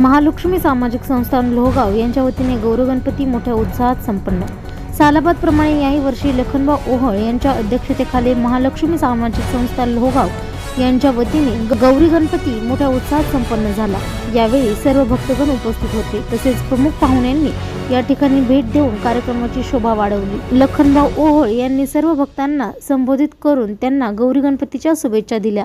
महालक्ष्मी सामाजिक संस्थान लोहगाव यांच्या वतीने गौरगणपती मोठ्या उत्साहात संपन्न. सालाबादप्रमाणे याही वर्षी लखनबा ओहळ यांच्या अध्यक्षतेखाली महालक्ष्मी सामाजिक संस्था लोहगाव यांच्या वतीने गौरी गणपती मोठ्या उत्साहात संपन्न झाला. यावेळी सर्व भक्तगण उपस्थित होते. तसेच प्रमुख पाहुण्यांनी या ठिकाणी भेट देऊन कार्यक्रमाची शोभा वाढवली. लखनभाऊ ओहळ यांनी सर्व भक्तांना संबोधित करून त्यांना गौरी गणपतीच्या शुभेच्छा दिल्या.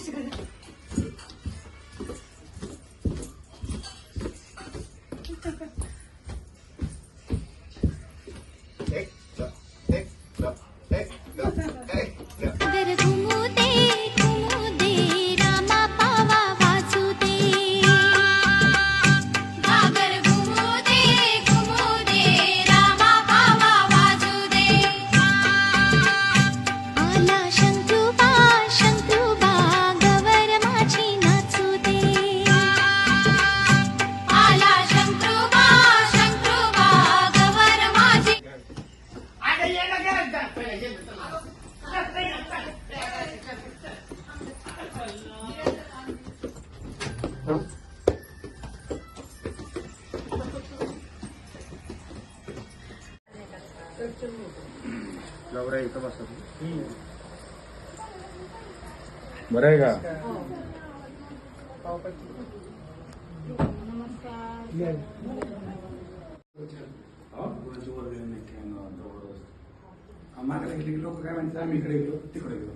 这是个 गौरा इथं बसत. बरं आहे का? आम्हाला गेले लोक काय म्हणतात आम्ही इकडे गेलो तिकडे गेलो.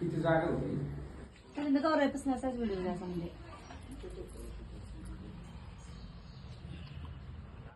किती जागा होती? गौराईपासून असाच व्हिडिओ म्हणजे